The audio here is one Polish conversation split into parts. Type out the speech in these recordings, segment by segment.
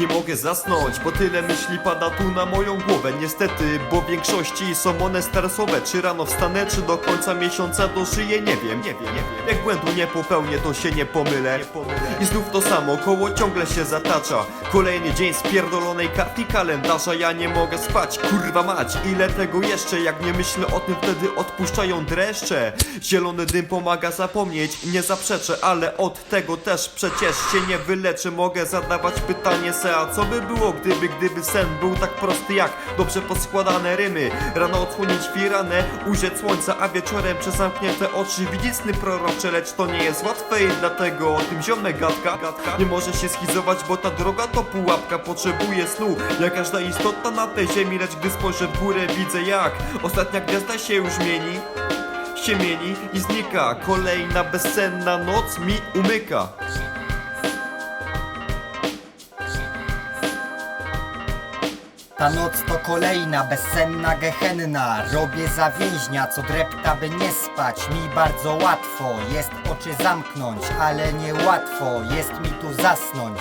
Nie mogę zasnąć, bo tyle myśli pada tu na moją głowę. Niestety, bo w większości są one stresowe. Czy rano wstanę, czy do końca miesiąca dożyję, nie wiem, nie wiem, nie wiem. Jak błędu nie popełnię, to się nie pomylę. I znów to samo, koło ciągle się zatacza. Kolejny dzień spierdolonej kartki kalendarza. Ja nie mogę spać, kurwa mać. Ile tego jeszcze, jak nie myślę o tym Wtedy odpuszczają dreszcze. Zielony dym pomaga zapomnieć, nie zaprzeczę Ale od tego też przecież się nie wyleczę Mogę zadawać pytanie a co by było Gdyby, gdyby sen był tak prosty jak Dobrze poskładane rymy? Rano odsłonić firanę, ujrzeć słońca A wieczorem przez zamknięte oczy widzieć sny prorocze Lecz to nie jest łatwe i dlatego o tym ziomek gadka Nie może się schizować, bo ta droga to pułapka Potrzebuje snu, jak każda istota na tej ziemi Lecz gdy spojrzę w górę widzę jak Ostatnia gwiazda się już mieni się mieni i znika. Kolejna bezsenna noc mi umyka Ta noc to kolejna bezsenna gehenna. Robię za więźnia, co drepta by nie spać. Mi bardzo łatwo jest oczy zamknąć Ale nie łatwo jest mi tu zasnąć.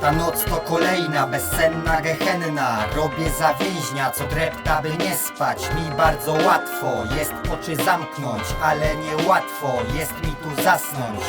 Ta noc to kolejna bezsenna gehenna. Robię za więźnia, co drepta by nie spać. Mi bardzo łatwo jest oczy zamknąć Ale nie łatwo jest mi tu zasnąć